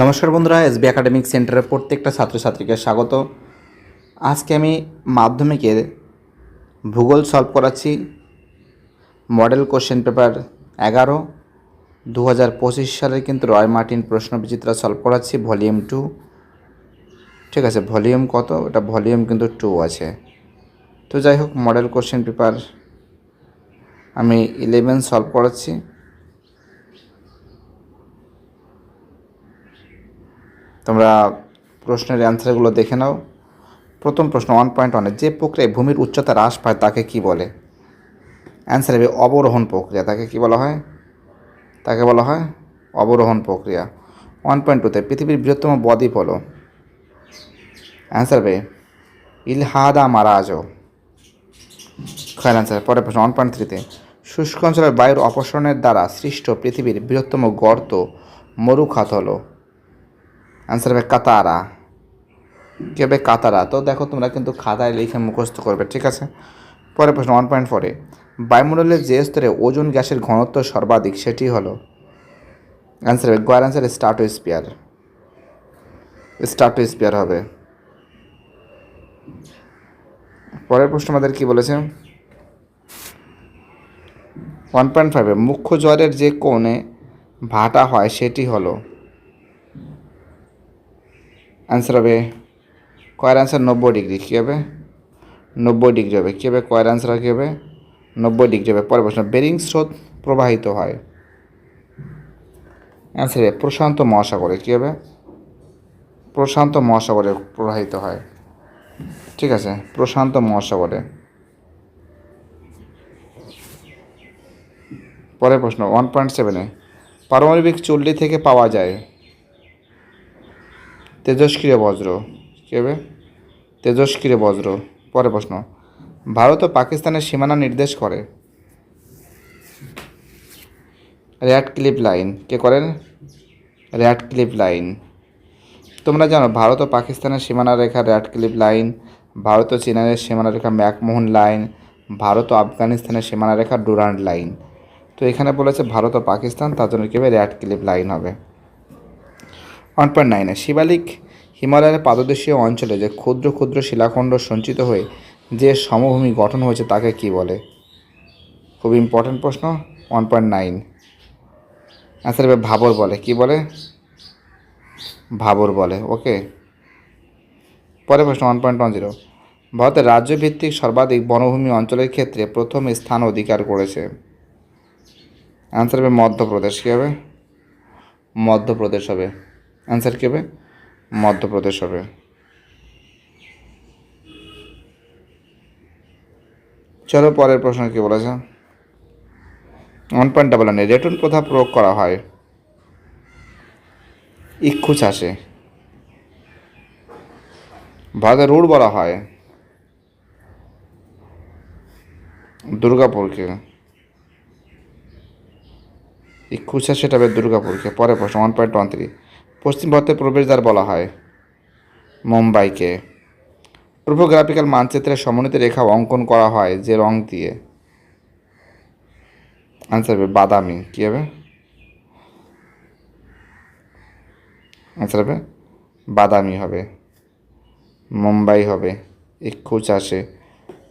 নমস্কার বন্ধুরা B academic সেন্টারের প্রত্যেকটা ছাত্রছাত্রীকে স্বাগত আজকে আমি মাধ্যমিকের ভূগোল সলভ করাচ্ছি মডেল কোশ্চেন পেপার এগারো দু হাজার পঁচিশ সালের কিন্তু রয় মার্টিন প্রশ্ন বিচিত্রা সলভ করাচ্ছি ভলিউম টু ঠিক আছে ভলিউম কত এটা ভলিউম কিন্তু টু আছে তো যাই হোক মডেল কোশ্চেন পেপার আমি ইলেভেন সলভ করাচ্ছি তোমরা প্রশ্নের অ্যান্সারগুলো দেখে নাও প্রথম প্রশ্ন ওয়ান পয়েন্ট ওয়ানে যে প্রক্রিয়ায় ভূমির উচ্চতা হ্রাস পায় তাকে কি বলে অ্যান্সার হবে অবরোহণ প্রক্রিয়া তাকে কি বলা হয় তাকে বলা হয় অবরোহণ প্রক্রিয়া ওয়ান পয়েন্ট টুতে পৃথিবীর বৃহত্তম বদ্বীপ হলো অ্যান্সার হবে ইলহাদা মারাজ খয়ের অ্যান্সার পরের প্রশ্ন ওয়ান পয়েন্ট থ্রিতে শুষ্ক অঞ্চলের বায়ুর অপসরণের দ্বারা সৃষ্ট পৃথিবীর বৃহত্তম গর্ত মরুখাত হলো অ্যান্সার হবে কাতারা কী হবে কাতারা তো দেখো তোমরা কিন্তু খাতায় লিখে মুখস্থ করবে ঠিক আছে পরের প্রশ্ন ওয়ান পয়েন্ট ফোরে বায়ুমণ্ডলের যে স্তরে ওজন গ্যাসের ঘনত্ব সর্বাধিক সেটি হলো অ্যান্সার হবে গোয়ার অ্যান্সার স্টার্টোস্পিয়ার স্পিয়ার হবে পরের প্রশ্ন আমাদের কি বলেছে ওয়ান পয়েন্ট ফাইভে মুখ্য জ্বরের যে কোণে ভাটা হয় সেটি হলো অ্যান্সার হবে কয়ের অ্যান্সার নব্বই ডিগ্রি কী হবে নব্বই ডিগ্রি হবে কী হবে কয়ের অ্যান্সার কী হবে নব্বই ডিগ্রি হবে পরের প্রশ্ন বেরিং স্রোত প্রবাহিত হয় অ্যান্সার হবে প্রশান্ত মহাসাগরে কী হবে প্রশান্ত মহাসাগরে প্রবাহিত হয় ঠিক আছে প্রশান্ত মহাসাগরে পরের প্রশ্ন ওয়ান পয়েন্ট সেভেনে পারমাণবিক চুল্লি থেকে পাওয়া যায় তেজস্ক্রিয় বজ্র কী হবে তেজস্ক্রিয় বজ্র পরের প্রশ্ন ভারত ও পাকিস্তানের সীমানা নির্দেশ করে র্যাড ক্লিপ লাইন কে করেন র্যাড ক্লিপ লাইন তোমরা জানো ভারত ও পাকিস্তানের সীমানা রেখা র্যাড ক্লিপ লাইন ভারত ও চীনের সীমানা রেখা ম্যাকমোহন লাইন ভারত ও আফগানিস্তানের সীমানা রেখা ডুরান্ড লাইন তো এখানে বলেছে ভারত ও পাকিস্তান তার জন্য কেবে র্যাড ক্লিপ লাইন হবে ওয়ান পয়েন্ট নাইনে শিবালিক হিমালয়ের পাদদেশীয় অঞ্চলে যে ক্ষুদ্র ক্ষুদ্র শিলাখণ্ড সঞ্চিত হয়ে যে সমভূমি গঠন হয়েছে তাকে কি বলে খুব ইম্পর্ট্যান্ট প্রশ্ন ওয়ান পয়েন্ট নাইন অ্যান্সার হবে ভাবর বলে কি বলে ভাবর বলে ওকে পরের প্রশ্ন ওয়ান পয়েন্ট ওয়ান জিরো ভারতের রাজ্যভিত্তিক সর্বাধিক বনভূমি অঞ্চলের ক্ষেত্রে প্রথম স্থান অধিকার করেছে অ্যান্সার হবে মধ্যপ্রদেশ কী হবে মধ্যপ্রদেশ হবে অ্যান্সার কী হবে মধ্যপ্রদেশ হবে চলো পরের প্রশ্ন কি বলেছে ওয়ান পয়েন্ট ডাবল নাইন রেটুন প্রথা প্রয়োগ করা হয় ইক্ষু চাষে ভারতের রুট বলা হয় দুর্গাপুরকে ইক্ষু চাষে টাবে দুর্গাপুরকে পরের প্রশ্ন ওয়ান পয়েন্ট ওয়ান থ্রি পশ্চিম ভারতের প্রবেশদ্বার বলা হয় মুম্বাইকে টোপোগ্রাফিক্যাল মানচিত্রের সমন্বিত রেখা অঙ্কন করা হয় যে রং দিয়ে আনসার হবে বাদামি কী হবে আনসার হবে বাদামি হবে মুম্বাই হবে ইক্ষু চাষে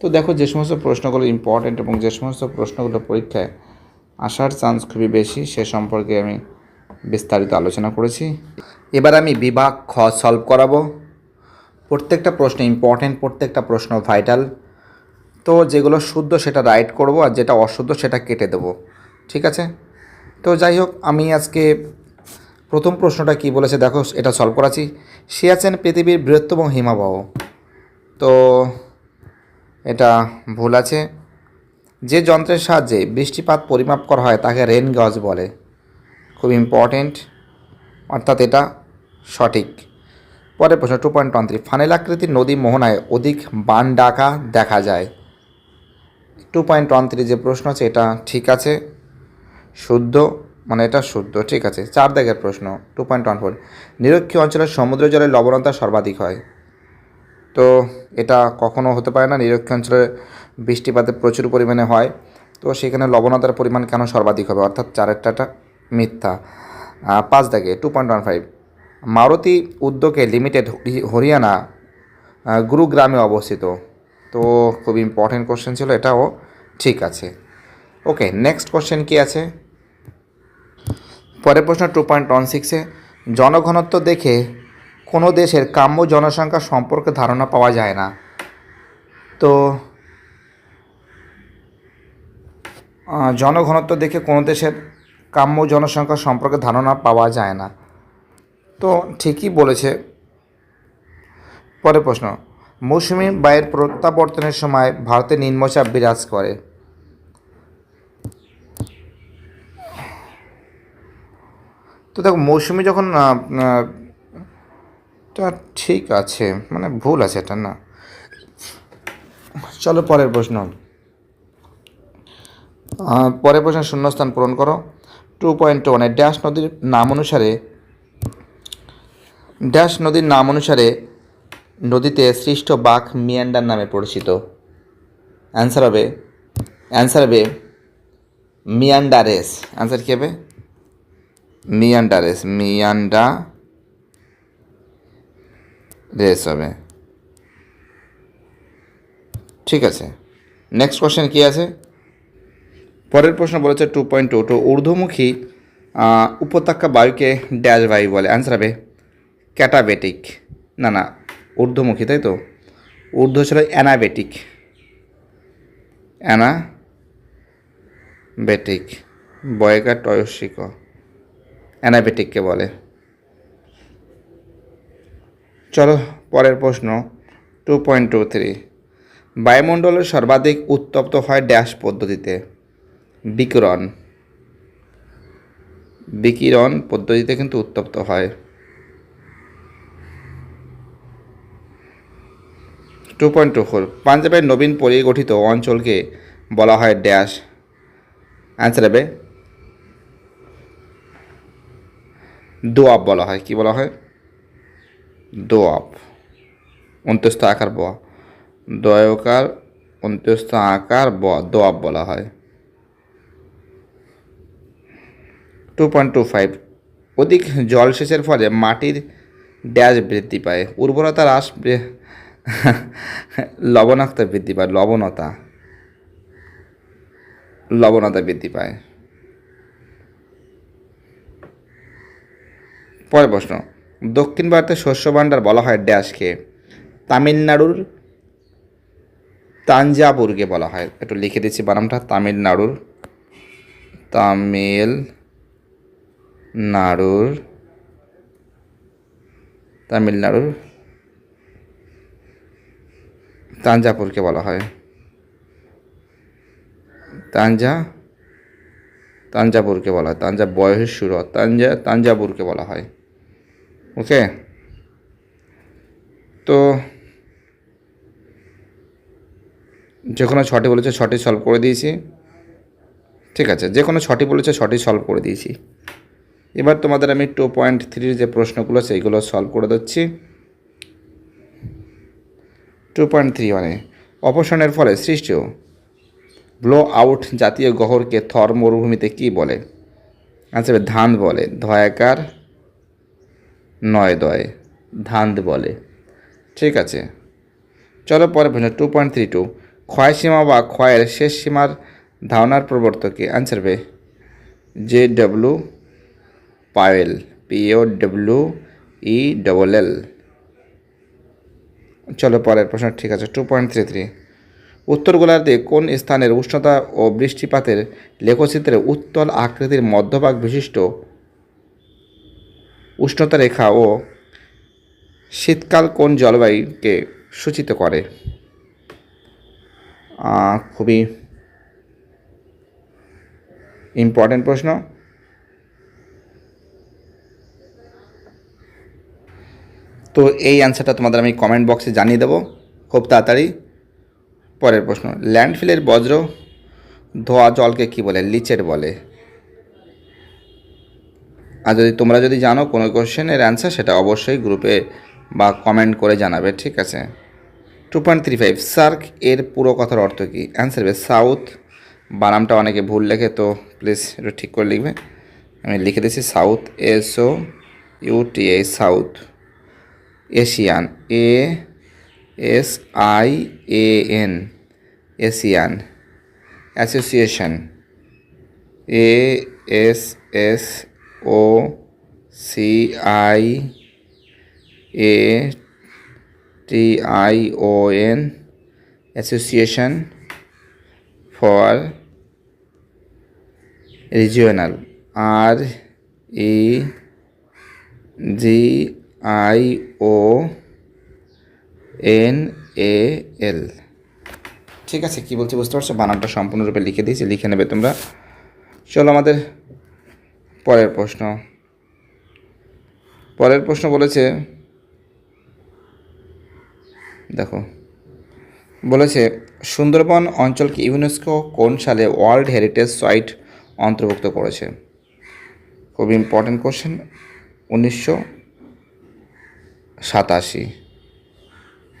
তো দেখো যে সমস্ত প্রশ্নগুলো ইম্পর্ট্যান্ট এবং যে সমস্ত প্রশ্নগুলো পরীক্ষায় আসার চান্স খুবই বেশি সে সম্পর্কে আমি বিস্তারিত আলোচনা করেছি এবার আমি বিভাগ খ সলভ করাবো প্রত্যেকটা প্রশ্ন ইম্পর্টেন্ট প্রত্যেকটা প্রশ্ন ভাইটাল তো যেগুলো শুদ্ধ সেটা রাইট করব আর যেটা অশুদ্ধ সেটা কেটে দেব ঠিক আছে তো যাই হোক আমি আজকে প্রথম প্রশ্নটা কি বলেছে দেখো এটা সলভ করাছি সে আছেন পৃথিবীর বৃহত্তম হিমাবহ তো এটা ভুল আছে যে যন্ত্রের সাহায্যে বৃষ্টিপাত পরিমাপ করা হয় তাকে রেন গজ বলে খুব ইম্পর্টেন্ট অর্থাৎ এটা সঠিক পরে প্রশ্ন two point one three funnel আকৃতির নদী মোহনায় অধিক বান ডাকা দেখা যায় টু পয়েন্ট ওয়ান থ্রি যে প্রশ্ন আছে এটা ঠিক আছে শুদ্ধ মানে এটা শুদ্ধ ঠিক আছে চার দাগের প্রশ্ন টু পয়েন্ট ওয়ান ফোর নিরক্ষীয় অঞ্চলের সমুদ্র জলের লবণতা সর্বাধিক হয় তো এটা কখনো হতে পারে না নিরক্ষীয় অঞ্চলে বৃষ্টিপাতে প্রচুর পরিমাণে হয় তো সেখানে লবণতার পরিমাণ কেন সর্বাধিক হবে অর্থাৎ চারেরটা মিথ্যা পাঁচ দাগে two point one five Maruti উদ্যোগে লিমিটেড হরিয়ানা গুরুগ্রামে অবস্থিত তো খুব ইম্পর্টেন্ট কোশ্চেন ছিল এটাও ঠিক আছে ওকে নেক্সট কোশ্চেন কি আছে পরের প্রশ্ন টু পয়েন্ট ওয়ান সিক্সে জনঘনত্ব দেখে কোনো দেশের কাম্য জনসংখ্যা সম্পর্কে ধারণা পাওয়া যায় না তো জনঘনত্ব দেখে কোনো দেশের কাম্য জনসংখ্যা সম্পর্কে ধারণা পাওয়া যায় না তো ঠিকই বলেছে পরের প্রশ্ন মৌসুমি বায়ের প্রত্যাবর্তনের সময় ভারতে নিম্নচাপ বিরাজ করে তো দেখো মৌসুমি যখন ঠিক আছে মানে ভুল আছে এটা না চলো পরের প্রশ্ন পরের প্রশ্ন শূন্যস্থান পূরণ করো টু পয়েন্ট ওয়ানে ড্যাশ নদীর নাম অনুসারে ড্যাশ নদীর নাম অনুসারে নদীতে সৃষ্ট বাঘ মিয়ান্ডার নামে পরিচিত অ্যান্সার হবে অ্যান্সার হবে মিয়ান্ডারেস অ্যান্সার কী হবে মিয়ান্ডারেস মিয়ান্ডা রেস হবে ঠিক আছে নেক্সট কোয়েশ্চেন কী আছে পরের প্রশ্ন বলেছে টু পয়েন্ট টু টু ঊর্ধ্বমুখী উপত্যকা বায়ুকে ড্যাশ বায়ু বলে অ্যান্সার হবে ক্যাটাবেটিক না না ঊর্ধ্বমুখী তাই তো ঊর্ধ্ব ছিল অ্যানাবেটিক অ্যানাবেটিক বয়কা টয়সিক অ্যানাবেটিককে বলে চলো পরের প্রশ্ন টু পয়েন্ট টু থ্রি বায়ুমণ্ডলের সর্বাধিক উত্তপ্ত হয় ড্যাশ পদ্ধতিতে বিকিরণ বিকিরণ পদ্ধতিতে কিন্তু উত্তপ্ত হয় টু পয়েন্ট টু ফোর পাঞ্জাবের নবীন পরিগঠিত অঞ্চলকে বলা হয় ড্যাশ অ্যান্সার হবে দোয়াব বলা হয় কি বলা হয় দোয়াব অন্তস্থ আকার ব দয়কার অন্তস্থ আকার ব দোয়াব বলা হয় টু পয়েন্ট টু ফাইভ অধিক জলসেচের ফলে মাটির ড্যাশ বৃদ্ধি পায় উর্বরতা হ্রাস লবণাক্ত বৃদ্ধি পায় লবণতা লবণতা বৃদ্ধি পায় পরের প্রশ্ন দক্ষিণ ভারতের শস্য ভাণ্ডার বলা হয় ড্যাশকে তামিলনাড়ুর তাঞ্জাবুরকে বলা হয় একটু লিখে দিচ্ছি বানামটা তামিলনাড়ুর তামিল নাড়ুর তামিলনাড়ুর তাঞ্জাপুরকে বলা হয় তাঞ্জা তাঞ্জাপুরকে বলা হয় তাঞ্জা বয়সুর তাঞ্জা তাঞ্জাপুরকে বলা হয় ওকে তো যে কোনো ছটি বলেছে ছটি সলভ করে দিয়েছি ঠিক আছে যে কোনো ছটি বলেছে ছটি সলভ করে দিয়েছি এবার তোমাদের আমি টু পয়েন্ট থ্রির যে প্রশ্নগুলো সেইগুলো সলভ করে দিচ্ছি টু পয়েন্ট থ্রি মানে অপসারণের ফলে সৃষ্ট ব্লো আউট জাতীয় গহরকে থর মরুভূমিতে কি বলে আচ্ছা ধান বলে ধয়াকার নয় দয় ধান বলে ঠিক আছে চলো পরে প্রশ্ন টু পয়েন্ট থ্রি টু ক্ষয় সীমা বা ক্ষয়ের শেষ সীমার ধারণার প্রবর্তকে answer pay J W Powell P O W E double L চলো পরের প্রশ্ন ঠিক আছে টু পয়েন্ট থ্রি থ্রি উত্তর গোলার্ধে কোন স্থানের উষ্ণতা ও বৃষ্টিপাতের লেখচিত্রে উত্তল আকৃতির মধ্যভাগ বিশিষ্ট উষ্ণতা রেখা ও শীতকাল কোন জলবায়ুকে সূচিত করে খুবই ইম্পর্টেন্ট প্রশ্ন তো এই অ্যান্সারটা তোমাদের আমি কমেন্ট বক্সে জানিয়ে দেবো খুব তাড়াতাড়ি পরের প্রশ্ন ল্যান্ডফিলের বজ্র ধোয়া জলকে কি বলে লিচের বলে আর যদি তোমরা যদি জানো কোনো কোশ্চেনের অ্যান্সার সেটা অবশ্যই গ্রুপে বা কমেন্ট করে জানাবে ঠিক আছে two point three five SAARC এর পুরো কথার অর্থ কী অ্যান্সার হবে সাউথ বানামটা অনেকে ভুল লেখে তো প্লিজ একটু ঠিক করে লিখবে আমি লিখে দিচ্ছি south S O U T A south Asian, ASIAN, Asian. Association, ASSOCIATION, Association for Regional, REGIONAL, I O N A L ঠিক আছে কি বলছি বুঝতে পারছো বানানটা সম্পূর্ণরূপে লিখে দিয়েছি লিখে নেবে তোমরা চলো আমাদের পরের প্রশ্ন পরের প্রশ্ন বলেছে দেখো বলেছে সুন্দরবন অঞ্চলকে ইউনেস্কো কোন সালে ওয়ার্ল্ড হেরিটেজ সাইট অন্তর্ভুক্ত করেছে খুব ইম্পর্টেন্ট কোশ্চেন উনিশশো সাতাশি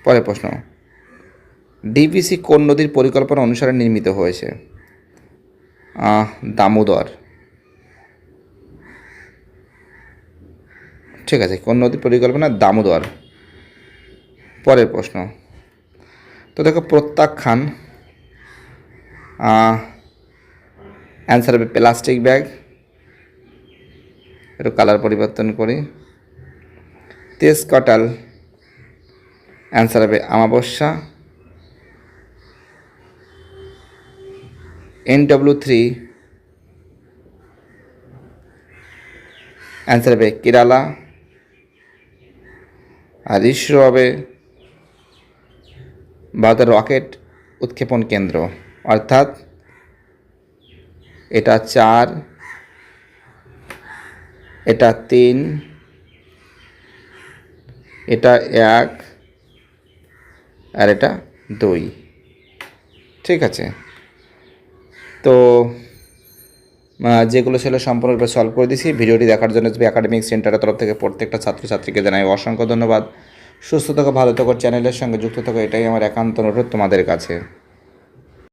পরের প্রশ্ন ডিবিসি কোন নদীর পরিকল্পনা অনুসারে নির্মিত হয়েছে দামোদর ঠিক আছে কোন নদীর পরিকল্পনা দামোদর পরের প্রশ্ন তো দেখো প্রত্যাখ্যান অ্যান্সার হবে প্লাস্টিক ব্যাগ একটু কালার পরিবর্তন করি তেজ কটাল অ্যান্সার হবে আমাবস্যা এন ডব্লু থ্রি অ্যান্সার হবে কেরালা আর ইসরো হবে ভারতের রকেট উৎক্ষেপণ কেন্দ্র অর্থাৎ এটা চার এটা তিন এটা এক আর এটা দুই ঠিক আছে তো যেগুলো ছিল সম্পূর্ণরূপে সলভ করে দিছি ভিডিওটি দেখার জন্য একাডেমিক সেন্টারের তরফ থেকে প্রত্যেকটা ছাত্রছাত্রীকে জানাই অসংখ্য ধন্যবাদ সুস্থ থাকো ভালো থাকো চ্যানেলের সঙ্গে যুক্ত থাকো এটাই আমার একান্ত অনুরোধ তোমাদের কাছে